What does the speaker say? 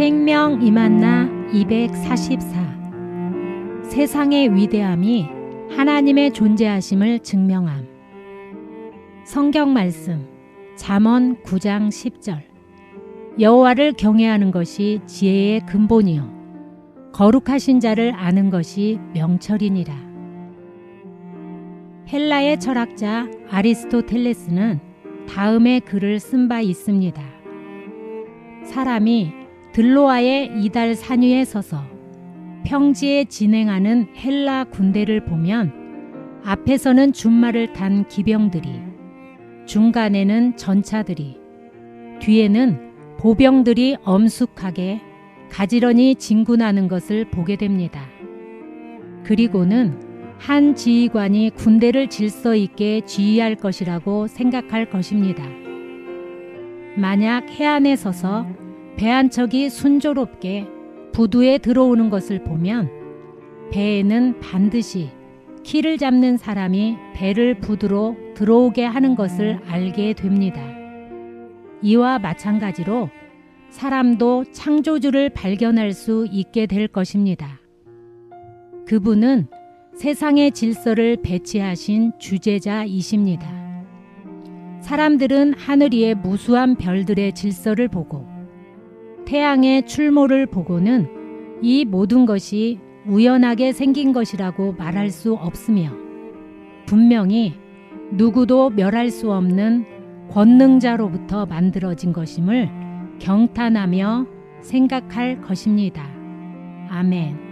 성경 이만나 244 세상의 위대함이 하나님의 존재하심을 증명함. 성경 말씀 잠언 9장 10절. 여호와를 경외하는 것이 지혜의 근본이요. 거룩하신 자를 아는 것이 명철이니라. 헬라의 철학자 아리스토텔레스는 다음의 글을 쓴 바 있습니다. 사람이 들로아의 이달 산 위에 서서 평지에 진행하는 헬라 군대를 보면 앞에서는 준말을 탄 기병들이 중간에는 전차들이 뒤에는 보병들이 엄숙하게 가지런히 진군하는 것을 보게 됩니다. 그리고는 한 지휘관이 군대를 질서 있게 지휘할 것이라고 생각할 것입니다. 만약 해안에 서서 배 한 척이 순조롭게 부두에 들어오는 것을 보면 배에는 반드시 키를 잡는 사람이 배를 부두로 들어오게 하는 것을 알게 됩니다. 이와 마찬가지로 사람도 창조주를 발견할 수 있게 될 것입니다. 그분은 세상의 질서를 배치하신 주제자이십니다. 사람들은 하늘 위의 무수한 별들의 질서를 보고 태양의 출몰을 보고는 이 모든 것이 우연하게 생긴 것이라고 말할 수 없으며 분명히 누구도 멸할 수 없는 권능자로부터 만들어진 것임을 경탄하며 생각할 것입니다. 아멘.